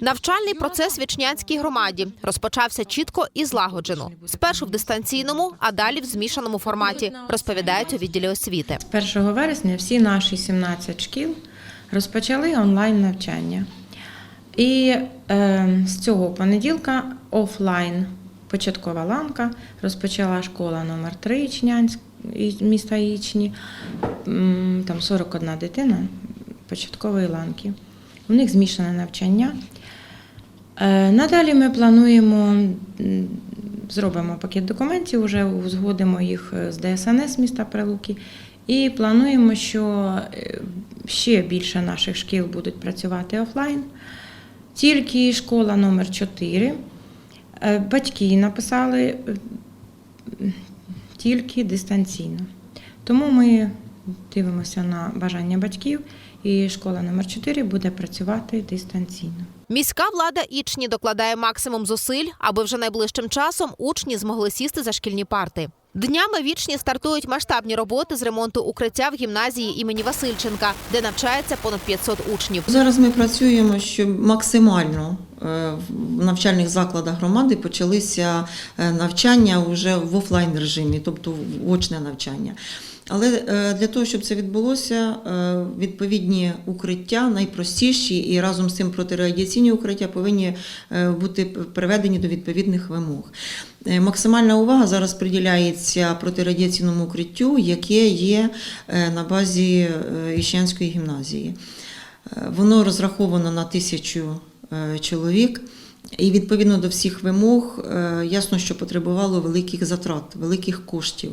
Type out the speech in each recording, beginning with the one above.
Навчальний процес в Вічнянській громаді розпочався чітко і злагоджено. Спершу в дистанційному, а далі в змішаному форматі, розповідають у відділі освіти. 1 вересня всі наші 17 шкіл розпочали онлайн навчання. І е, з цього понеділка офлайн початкова ланка розпочала школа номер 3 Ічнянськ, міста Ічні. Там 41 дитина початкової ланки. У них змішане навчання. Е, Надалі ми плануємо, зробимо пакет документів, вже узгодимо їх е, з ДСНС міста Прилуки. І плануємо, що е, ще більше наших шкіл будуть працювати офлайн. Тільки школа номер 4 Е, Батьки написали тільки дистанційно. Тому ми дивимося на бажання батьків, і школа номер 4 буде працювати дистанційно. Міська влада Ічні докладає максимум зусиль, аби вже найближчим часом учні змогли сісти за шкільні парти. Днями вічні стартують масштабні роботи з ремонту укриття в гімназії імені Васильченка, де навчається понад 500 учнів. Зараз ми працюємо, щоб максимально е, в навчальних закладах громади почалися е, навчання вже в офлайн режимі, тобто в очне навчання. Але е, для того, щоб це відбулося, е, відповідні укриття, найпростіші і разом з цим протирадіаційні укриття повинні е, бути приведені до відповідних вимог. Максимальна увага зараз приділяється протирадіаційному укриттю, яке є на базі Іщанської гімназії. Воно розраховано на тисячу чоловік. І відповідно до всіх вимог, е, ясно, що потребувало великих затрат, великих коштів.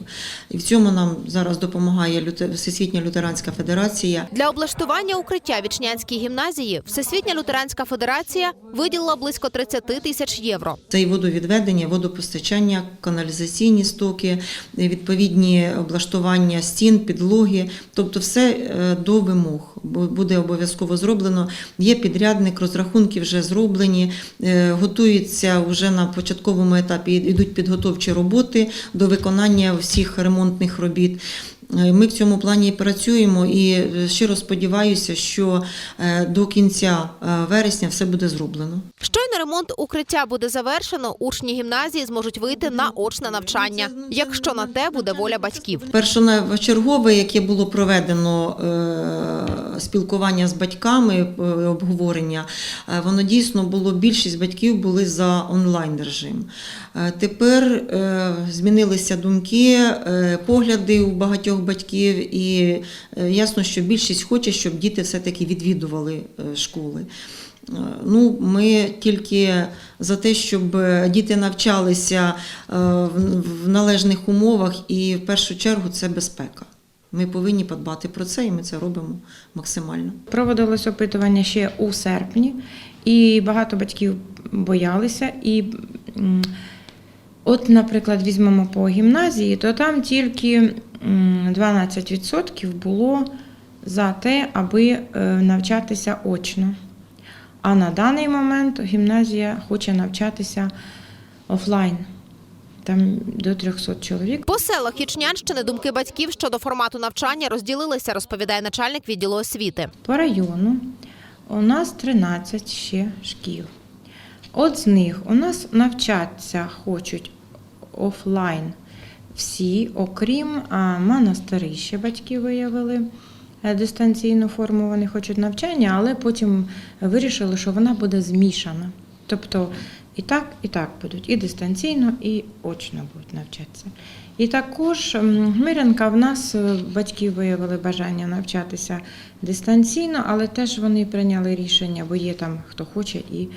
І в цьому нам зараз допомагає Всесвітня лютеранська федерація. Для облаштування укриття Вічнянській гімназії Всесвітня лютеранська федерація виділила близько 30 тисяч євро. Це і водовідведення, водопостачання, каналізаційні стоки, відповідні облаштування стін, підлоги, тобто все е, до вимог буде обов'язково зроблено. Є підрядник, розрахунки вже зроблені, е, готуються вже на початковому етапі, йдуть підготовчі роботи до виконання всіх ремонтних робіт. Е, Ми в цьому плані працюємо і е, щиро сподіваюся, що е, до кінця вересня все буде зроблено. Щойно ремонт укриття буде завершено, учні гімназії зможуть вийти на очне навчання, якщо на те буде воля батьків. Першочергове, яке було проведено спілкування з батьками, обговорення, воно дійсно було більшість батьків були за онлайн режим. Тепер змінилися думки, погляди у багатьох батьків, і е, ясно, що більшість хоче, щоб діти все-таки відвідували е, школи. Е, Ну, ми тільки за те, щоб діти навчалися в належних умовах, і в першу чергу це безпека. Ми повинні подбати про це, і ми це робимо максимально. Проводилось опитування ще у серпні, і багато батьків боялися. І от, наприклад, візьмемо по гімназії, то там тільки 12% було за те, аби е, навчатися очно. А на даний момент гімназія хоче навчатися офлайн. Там до 300 чоловік. По селах Ічнянщини думки батьків щодо формату навчання розділилися, розповідає начальник відділу освіти. По району у нас 13 ще шкіл. От з них у нас навчатися хочуть офлайн всі, окрім а, монастирі ще батьки виявили е, дистанційну форму, вони хочуть навчання, але потім вирішили, що вона буде змішана. Тобто і так, і так будуть, і дистанційно, і очно будуть навчатися. І також м, Мирянка в нас е, батьки виявили бажання навчатися дистанційно, але теж вони прийняли рішення, бо є там хто хоче і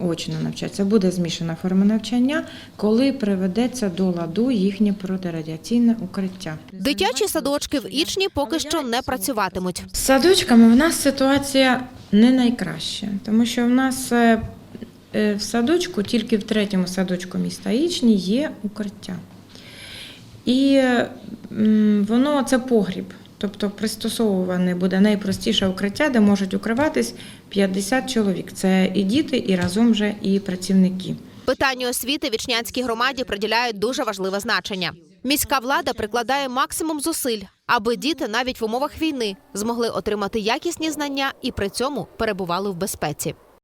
очно навчатися. Буде змішана форма навчання, коли приведеться до ладу їхнє протирадіаційне укриття. Дитячі садочки в Ічні поки що не працюватимуть. З садочками в нас ситуація не найкраща, тому що в нас е, в садочку, тільки в третьому садочку міста Ічні є укриття. І воно це погріб. Тобто пристосовуване буде найпростіше укриття, де можуть укриватись 50 чоловік. Це і діти, і разом вже і працівники. Питанню освіти Вічнянській громаді приділяють дуже важливе значення. Міська влада прикладає максимум зусиль, аби діти навіть в умовах війни змогли отримати якісні знання і при цьому перебували в безпеці.